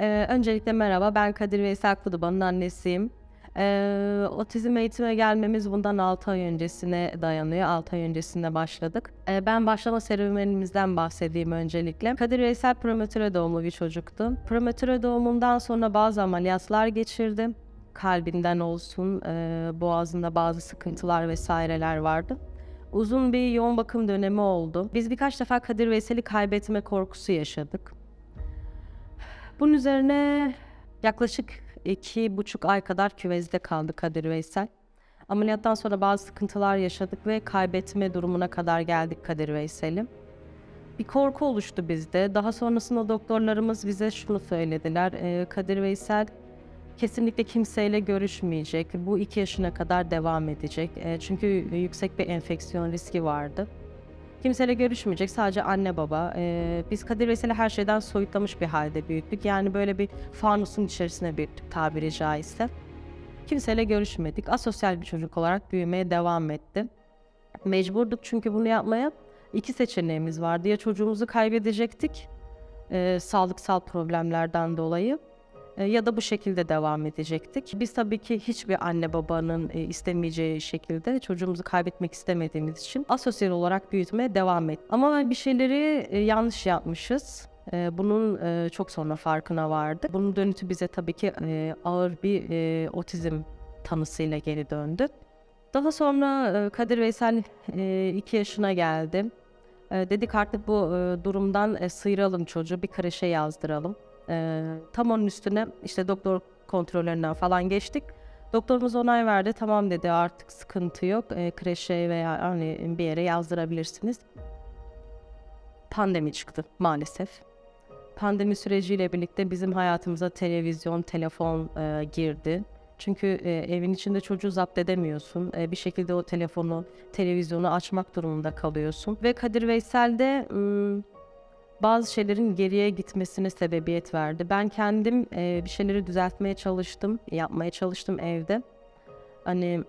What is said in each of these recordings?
Ee, öncelikle merhaba, ben Kadir Veysel Kuduban'ın annesiyim. Ee, otizm eğitime gelmemiz bundan 6 ay öncesine dayanıyor. 6 ay öncesinde başladık. Ee, ben başlama serüvenimizden bahsedeyim öncelikle. Kadir Veysel prematüre doğumlu bir çocuktu. Prematüre doğumundan sonra bazı ameliyatlar geçirdim. Kalbinden olsun, e, boğazında bazı sıkıntılar vesaireler vardı. Uzun bir yoğun bakım dönemi oldu. Biz birkaç defa Kadir Veysel'i kaybetme korkusu yaşadık. Bunun üzerine yaklaşık iki buçuk ay kadar küvezde kaldı Kadir Veysel. Ameliyattan sonra bazı sıkıntılar yaşadık ve kaybetme durumuna kadar geldik Kadir Veysel'i. Bir korku oluştu bizde. Daha sonrasında doktorlarımız bize şunu söylediler. "Ee, Kadir Veysel kesinlikle kimseyle görüşmeyecek. Bu iki yaşına kadar devam edecek. Ee, çünkü yüksek bir enfeksiyon riski vardı. Kimseyle görüşmeyecek. Sadece anne baba. Ee, biz Kadir Veysel'i her şeyden soyutlamış bir halde büyüttük. Yani böyle bir fanusun içerisine büyüttük tabiri caizse. Kimseyle görüşmedik. Asosyal bir çocuk olarak büyümeye devam etti. Mecburduk çünkü bunu yapmaya. İki seçeneğimiz vardı. Ya çocuğumuzu kaybedecektik e, sağlıksal problemlerden dolayı ya da bu şekilde devam edecektik. Biz tabii ki hiçbir anne babanın e, istemeyeceği şekilde çocuğumuzu kaybetmek istemediğimiz için asosyal olarak büyütmeye devam ettik. Ama bir şeyleri e, yanlış yapmışız. E, Bunun e, çok sonra farkına vardı. Bunun dönütü bize tabii ki e, ağır bir e, otizm tanısıyla geri döndü. Daha sonra e, Kadir Veysel 2 yaşına geldi. E, Dedik artık bu e, durumdan e, sıyıralım çocuğu, bir kreşe yazdıralım. E, Tam onun üstüne işte doktor kontrollerinden falan geçtik. Doktorumuz onay verdi. Tamam dedi artık sıkıntı yok. E, kreşe veya hani bir yere yazdırabilirsiniz. Pandemi çıktı maalesef. Pandemi süreciyle birlikte bizim hayatımıza televizyon, telefon e, girdi. Çünkü e, evin içinde çocuğu zapt edemiyorsun. E, bir şekilde o telefonu, televizyonu açmak durumunda kalıyorsun. Ve Kadir Veysel de ım, bazı şeylerin geriye gitmesine sebebiyet verdi. Ben kendim e, bir şeyleri düzeltmeye çalıştım, yapmaya çalıştım evde. Hani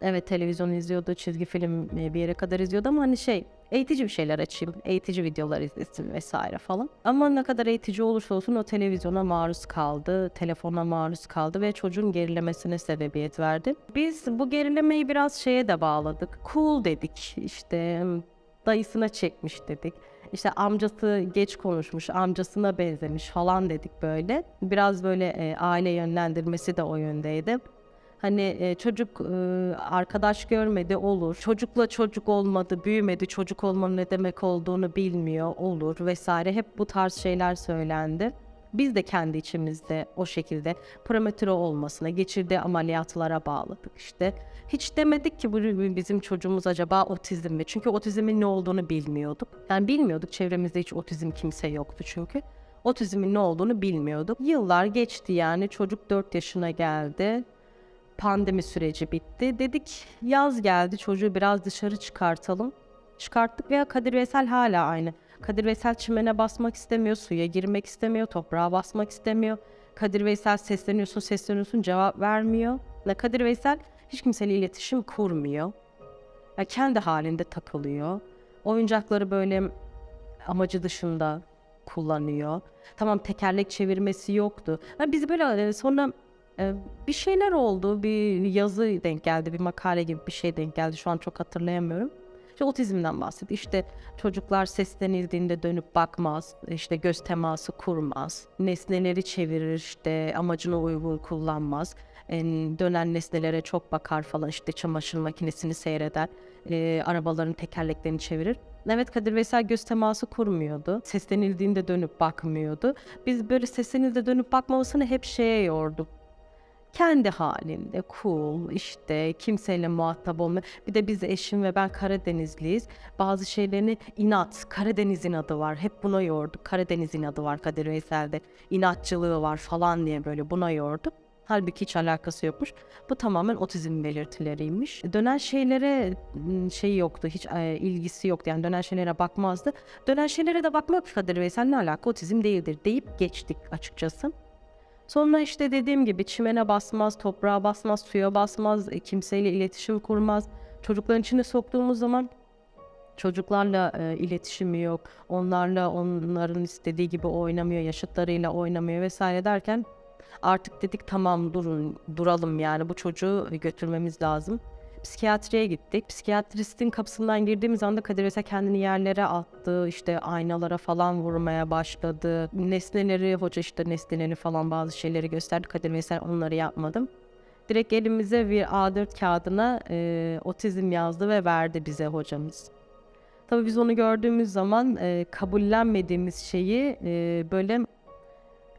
evet televizyon izliyordu, çizgi film e, bir yere kadar izliyordu ama hani şey eğitici bir şeyler açayım, eğitici videolar izlesin vesaire falan. Ama ne kadar eğitici olursa olsun o televizyona maruz kaldı, telefona maruz kaldı ve çocuğun gerilemesine sebebiyet verdi. Biz bu gerilemeyi biraz şeye de bağladık. Cool dedik işte dayısına çekmiş dedik. İşte amcası geç konuşmuş, amcasına benzemiş falan dedik böyle. Biraz böyle e, aile yönlendirmesi de o yöndeydi. Hani e, çocuk e, arkadaş görmedi olur. Çocukla çocuk olmadı, büyümedi. Çocuk olmanın ne demek olduğunu bilmiyor olur vesaire. Hep bu tarz şeyler söylendi. Biz de kendi içimizde o şekilde prematüre olmasına, geçirdiği ameliyatlara bağladık işte. Hiç demedik ki bu bizim çocuğumuz acaba otizm mi? Çünkü otizmin ne olduğunu bilmiyorduk. Yani bilmiyorduk çevremizde hiç otizm kimse yoktu çünkü. Otizmin ne olduğunu bilmiyorduk. Yıllar geçti yani çocuk 4 yaşına geldi pandemi süreci bitti. Dedik yaz geldi çocuğu biraz dışarı çıkartalım. Çıkarttık veya Kadir Veysel hala aynı. Kadir Veysel çimene basmak istemiyor, suya girmek istemiyor, toprağa basmak istemiyor. Kadir Veysel sesleniyorsun, sesleniyorsun cevap vermiyor. Ve Kadir Veysel hiç kimseyle iletişim kurmuyor. Ya kendi halinde takılıyor. Oyuncakları böyle amacı dışında kullanıyor. Tamam tekerlek çevirmesi yoktu. Yani biz böyle e, sonra e, bir şeyler oldu. Bir yazı denk geldi, bir makale gibi bir şey denk geldi. Şu an çok hatırlayamıyorum. İşte otizmden bahsediyor. İşte çocuklar seslenildiğinde dönüp bakmaz, işte göz teması kurmaz, nesneleri çevirir, işte amacına uygun kullanmaz, e, dönen nesnelere çok bakar falan, işte çamaşır makinesini seyreder, e, arabaların tekerleklerini çevirir. Evet Kadir Veysel göz teması kurmuyordu. Seslenildiğinde dönüp bakmıyordu. Biz böyle seslenildiğinde dönüp bakmamasını hep şeye yorduk kendi halinde cool işte kimseyle muhatap olma. Bir de biz eşim ve ben Karadenizliyiz. Bazı şeylerini inat, Karadeniz'in adı var. Hep buna yorduk. Karadeniz'in adı var Kadir Veysel'de. İnatçılığı var falan diye böyle buna yorduk. Halbuki hiç alakası yokmuş. Bu tamamen otizm belirtileriymiş. Dönen şeylere şey yoktu, hiç e, ilgisi yoktu. Yani dönen şeylere bakmazdı. Dönen şeylere de bakmak Kadir Veysel ne alaka otizm değildir deyip geçtik açıkçası. Sonra işte dediğim gibi çimene basmaz, toprağa basmaz, suya basmaz, e, kimseyle iletişim kurmaz. Çocukların içine soktuğumuz zaman Çocuklarla e, iletişimi yok. Onlarla onların istediği gibi oynamıyor, yaşıtlarıyla oynamıyor vesaire derken artık dedik tamam durun, duralım yani bu çocuğu götürmemiz lazım. Psikiyatriye gittik. Psikiyatristin kapısından girdiğimiz anda Kadir Veysel kendini yerlere attı. işte aynalara falan vurmaya başladı. Nesneleri, hoca işte nesneleri falan bazı şeyleri gösterdi. Kadir Veysel onları yapmadım. Direkt elimize bir A4 kağıdına e, otizm yazdı ve verdi bize hocamız. Tabii biz onu gördüğümüz zaman e, kabullenmediğimiz şeyi e, böyle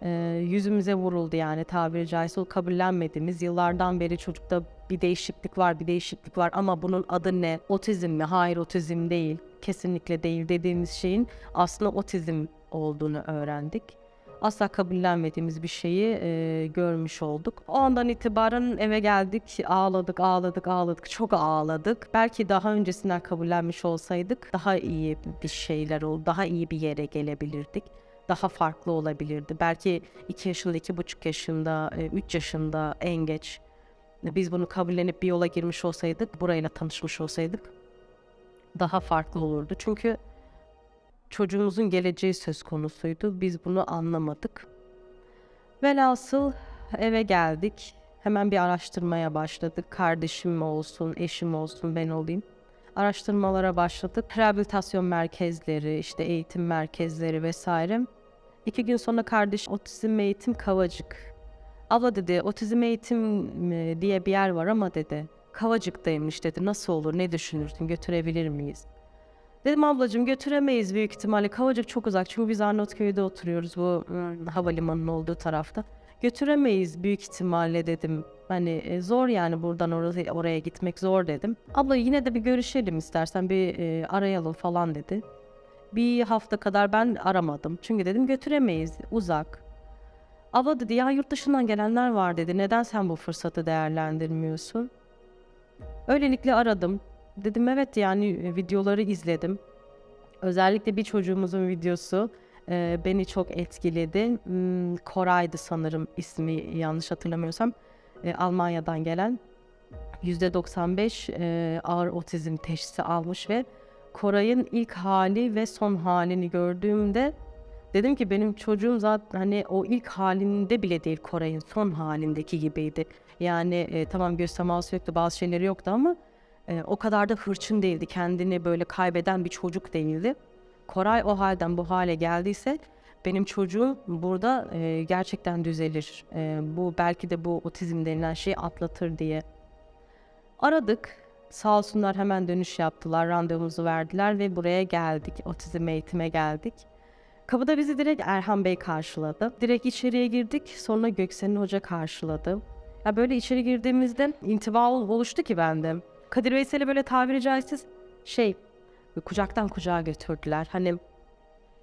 e, yüzümüze vuruldu yani tabiri caizse o kabullenmediğimiz yıllardan beri çocukta bir değişiklik var bir değişiklik var ama bunun adı ne? Otizm mi? Hayır otizm değil. Kesinlikle değil dediğimiz şeyin aslında otizm olduğunu öğrendik. Asla kabullenmediğimiz bir şeyi e, görmüş olduk. O andan itibaren eve geldik, ağladık, ağladık, ağladık, çok ağladık. Belki daha öncesinden kabullenmiş olsaydık daha iyi bir şeyler oldu, daha iyi bir yere gelebilirdik daha farklı olabilirdi. Belki 2 yaşında, iki buçuk yaşında, 3 yaşında en geç biz bunu kabullenip bir yola girmiş olsaydık, burayla tanışmış olsaydık daha farklı olurdu. Çünkü çocuğumuzun geleceği söz konusuydu. Biz bunu anlamadık. Velhasıl eve geldik. Hemen bir araştırmaya başladık. Kardeşim olsun, eşim olsun, ben olayım. Araştırmalara başladık. Rehabilitasyon merkezleri, işte eğitim merkezleri vesaire. İki gün sonra kardeş otizm eğitim Kavacık. Abla dedi otizm eğitim diye bir yer var ama dedi Kavacık'taymış dedi. Nasıl olur ne düşünürsün götürebilir miyiz? Dedim ablacığım götüremeyiz büyük ihtimalle. Kavacık çok uzak çünkü biz Arnavutköy'de oturuyoruz bu havalimanının olduğu tarafta. Götüremeyiz büyük ihtimalle dedim. Hani e, zor yani buradan oraya, oraya gitmek zor dedim. Abla yine de bir görüşelim istersen bir e, arayalım falan dedi. Bir hafta kadar ben aramadım. Çünkü dedim götüremeyiz uzak. Abla dedi ya yurt dışından gelenler var dedi. Neden sen bu fırsatı değerlendirmiyorsun? Öylelikle aradım. Dedim evet yani e, videoları izledim. Özellikle bir çocuğumuzun videosu e, beni çok etkiledi. Hmm, Koray'dı sanırım ismi yanlış hatırlamıyorsam. E, Almanya'dan gelen %95 e, ağır otizm teşhisi almış ve Koray'ın ilk hali ve son halini gördüğümde dedim ki benim çocuğum zaten hani o ilk halinde bile değil Koray'ın son halindeki gibiydi. Yani e, tamam göz teması yoktu bazı şeyleri yoktu ama e, o kadar da hırçın değildi. Kendini böyle kaybeden bir çocuk değildi. Koray o halden bu hale geldiyse benim çocuğum burada e, gerçekten düzelir. E, bu belki de bu otizm denilen şeyi atlatır diye. Aradık. Sağ olsunlar hemen dönüş yaptılar. Randevumuzu verdiler ve buraya geldik. Otizm eğitime geldik. Kapıda bizi direkt Erhan Bey karşıladı. Direkt içeriye girdik. Sonra Göksel'in hoca karşıladı. Ya böyle içeri girdiğimizde intiba ol- oluştu ki bende. Kadir Veysel'i böyle tabiri caizse şey kucaktan kucağa götürdüler. Hani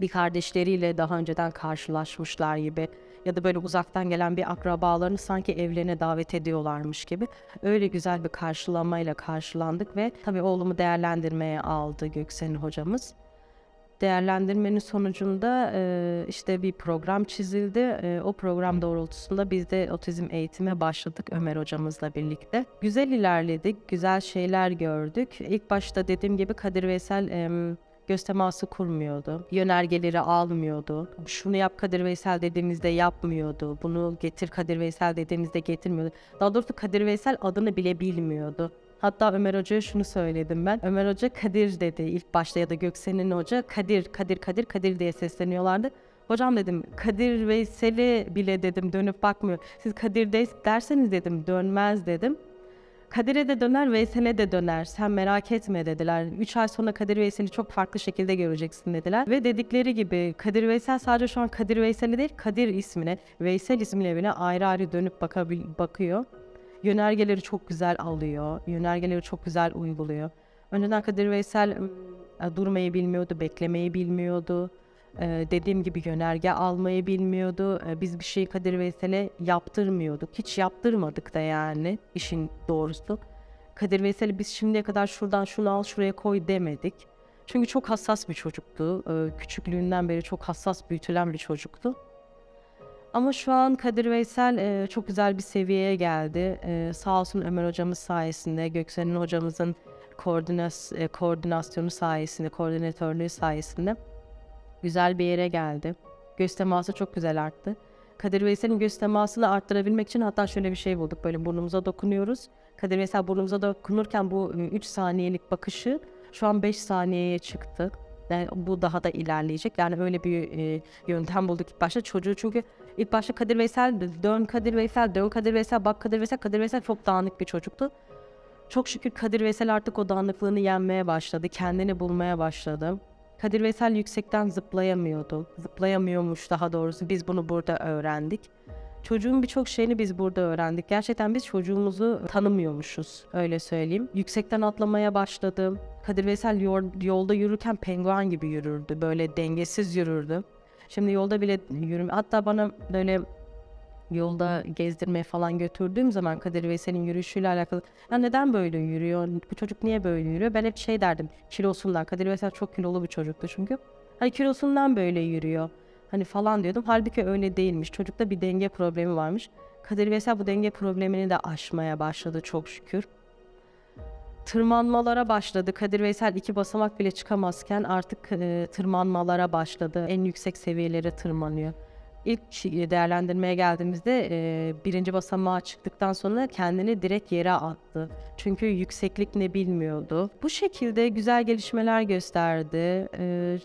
bir kardeşleriyle daha önceden karşılaşmışlar gibi ya da böyle uzaktan gelen bir akrabalarını sanki evlerine davet ediyorlarmış gibi öyle güzel bir karşılamayla karşılandık ve tabii oğlumu değerlendirmeye aldı Göksel'in hocamız. Değerlendirmenin sonucunda e, işte bir program çizildi. E, o program doğrultusunda biz de otizm eğitime başladık Ömer hocamızla birlikte. Güzel ilerledik, güzel şeyler gördük. İlk başta dediğim gibi Kadir Veysel em, göz teması kurmuyordu. Yönergeleri almıyordu. Şunu yap Kadir Veysel dediğimizde yapmıyordu. Bunu getir Kadir Veysel dediğimizde getirmiyordu. Daha doğrusu Kadir Veysel adını bile bilmiyordu. Hatta Ömer Hoca'ya şunu söyledim ben. Ömer Hoca Kadir dedi ilk başta ya da Göksel'in hoca Kadir, Kadir, Kadir, Kadir diye sesleniyorlardı. Hocam dedim Kadir Veysel'i bile dedim dönüp bakmıyor. Siz Kadir de- derseniz dedim dönmez dedim. Kadir'e de döner, Veysel'e de döner. Sen merak etme dediler. 3 ay sonra Kadir Veysel'i çok farklı şekilde göreceksin dediler. Ve dedikleri gibi Kadir Veysel sadece şu an Kadir Veysel'e değil, Kadir ismine, Veysel ismiyle bile ayrı ayrı dönüp bakabil bakıyor. Yönergeleri çok güzel alıyor. Yönergeleri çok güzel uyguluyor. Önceden Kadir Veysel e, durmayı bilmiyordu, beklemeyi bilmiyordu. Ee, dediğim gibi yönerge almayı bilmiyordu. Ee, biz bir şeyi Kadir Veysel'e yaptırmıyorduk. Hiç yaptırmadık da yani işin doğrusu. Kadir Veysel'e biz şimdiye kadar şuradan şunu al şuraya koy demedik. Çünkü çok hassas bir çocuktu. Küçüklüğünden beri çok hassas büyütülen bir çocuktu. Ama şu an Kadir Veysel e, çok güzel bir seviyeye geldi. E, sağ olsun Ömer hocamız sayesinde, Göksel'in hocamızın koordinas, e, koordinasyonu sayesinde, koordinatörlüğü sayesinde güzel bir yere geldi. Göz teması çok güzel arttı. Kadir Veysel'in göz temasını arttırabilmek için hatta şöyle bir şey bulduk. Böyle burnumuza dokunuyoruz. Kadir Veysel burnumuza dokunurken bu 3 saniyelik bakışı şu an 5 saniyeye çıktı. Yani bu daha da ilerleyecek. Yani öyle bir e, yöntem bulduk ilk başta. Çocuğu çünkü ilk başta Kadir Veysel dön Kadir Veysel dön Kadir Veysel bak Kadir Veysel Kadir Veysel çok dağınık bir çocuktu. Çok şükür Kadir Veysel artık o dağınıklığını yenmeye başladı. Kendini bulmaya başladı. Kadir Veysel yüksekten zıplayamıyordu. Zıplayamıyormuş daha doğrusu. Biz bunu burada öğrendik. Çocuğun birçok şeyini biz burada öğrendik. Gerçekten biz çocuğumuzu tanımıyormuşuz öyle söyleyeyim. Yüksekten atlamaya başladı. Kadir Veysel yol- yolda yürürken penguen gibi yürürdü. Böyle dengesiz yürürdü. Şimdi yolda bile yürüm. Hatta bana böyle yolda gezdirmeye falan götürdüğüm zaman Kadir Veysel'in yürüyüşüyle alakalı ya neden böyle yürüyor? Bu çocuk niye böyle yürüyor? Ben hep şey derdim kilosundan. Kadir Veysel çok kilolu bir çocuktu çünkü. Hani kilosundan böyle yürüyor. Hani falan diyordum. Halbuki öyle değilmiş. Çocukta bir denge problemi varmış. Kadir Veysel bu denge problemini de aşmaya başladı çok şükür. Tırmanmalara başladı. Kadir Veysel iki basamak bile çıkamazken artık e, tırmanmalara başladı. En yüksek seviyelere tırmanıyor. İlk değerlendirmeye geldiğimizde e, birinci basamağa çıktıktan sonra kendini direkt yere attı. Çünkü yükseklik ne bilmiyordu. Bu şekilde güzel gelişmeler gösterdi. E,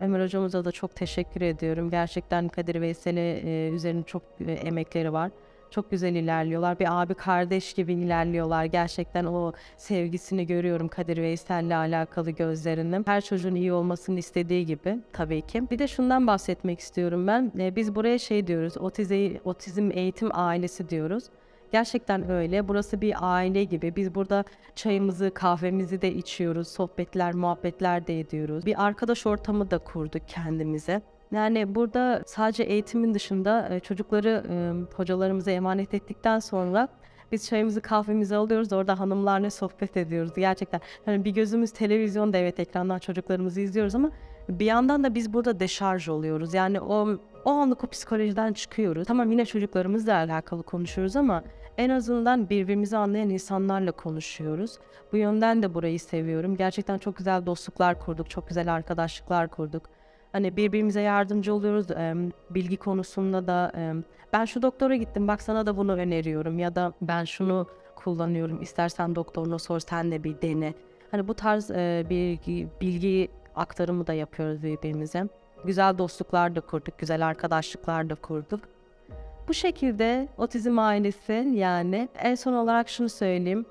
Ömer hocamıza da çok teşekkür ediyorum. Gerçekten Kadir Veysel'e e, üzerine çok e, emekleri var. Çok güzel ilerliyorlar. Bir abi kardeş gibi ilerliyorlar. Gerçekten o sevgisini görüyorum Kadir Veysel'le alakalı gözlerinden. Her çocuğun iyi olmasını istediği gibi tabii ki. Bir de şundan bahsetmek istiyorum ben. E, biz buraya şey diyoruz. Otizm, otizm eğitim ailesi diyoruz. Gerçekten öyle. Burası bir aile gibi. Biz burada çayımızı, kahvemizi de içiyoruz. Sohbetler, muhabbetler de ediyoruz. Bir arkadaş ortamı da kurduk kendimize. Yani burada sadece eğitimin dışında e, çocukları e, hocalarımıza emanet ettikten sonra biz çayımızı kahvemizi alıyoruz orada hanımlarla sohbet ediyoruz gerçekten. Hani bir gözümüz televizyonda evet ekrandan çocuklarımızı izliyoruz ama bir yandan da biz burada deşarj oluyoruz. Yani o o anlık o psikolojiden çıkıyoruz. Tamam yine çocuklarımızla alakalı konuşuyoruz ama en azından birbirimizi anlayan insanlarla konuşuyoruz. Bu yönden de burayı seviyorum. Gerçekten çok güzel dostluklar kurduk, çok güzel arkadaşlıklar kurduk. Hani birbirimize yardımcı oluyoruz. em, bilgi konusunda da em, ben şu doktora gittim bak sana da bunu öneriyorum ya da ben şunu kullanıyorum. İstersen doktoruna sor sen de bir dene. Hani bu tarz e, bilgi, bilgi aktarımı da yapıyoruz birbirimize. Güzel dostluklar da kurduk, güzel arkadaşlıklar da kurduk. Bu şekilde otizm ailesi yani en son olarak şunu söyleyeyim.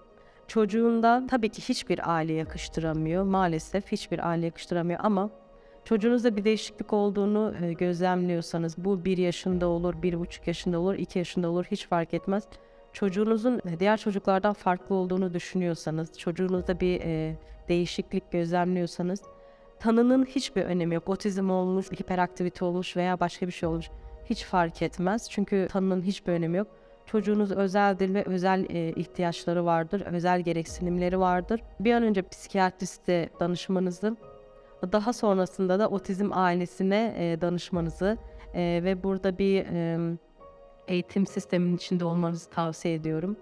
Çocuğunda tabii ki hiçbir aile yakıştıramıyor. Maalesef hiçbir aile yakıştıramıyor ama çocuğunuzda bir değişiklik olduğunu e, gözlemliyorsanız bu bir yaşında olur, bir buçuk yaşında olur, iki yaşında olur hiç fark etmez. Çocuğunuzun e, diğer çocuklardan farklı olduğunu düşünüyorsanız, çocuğunuzda bir e, değişiklik gözlemliyorsanız tanının hiçbir önemi yok. Otizm olmuş, hiperaktivite olmuş veya başka bir şey olmuş hiç fark etmez. Çünkü tanının hiçbir önemi yok. Çocuğunuz özeldir ve özel ihtiyaçları vardır, özel gereksinimleri vardır. Bir an önce psikiyatriste danışmanızı, daha sonrasında da otizm ailesine e, danışmanızı e, ve burada bir e, eğitim sisteminin içinde olmanızı tavsiye ediyorum.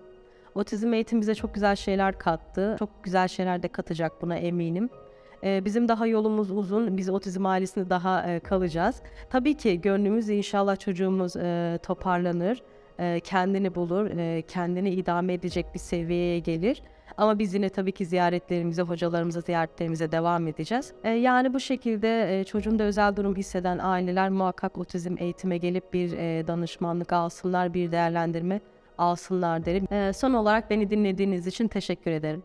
Otizm eğitim bize çok güzel şeyler kattı. Çok güzel şeyler de katacak buna eminim. Ee, bizim daha yolumuz uzun. Biz otizm ailesinde daha e, kalacağız. Tabii ki gönlümüz inşallah çocuğumuz e, toparlanır, e, kendini bulur, e, kendini idame edecek bir seviyeye gelir. Ama biz yine tabii ki ziyaretlerimize, hocalarımıza ziyaretlerimize devam edeceğiz. E, yani bu şekilde e, çocuğunda özel durum hisseden aileler muhakkak otizm eğitime gelip bir e, danışmanlık alsınlar, bir değerlendirme alsınlar derim. E, son olarak beni dinlediğiniz için teşekkür ederim.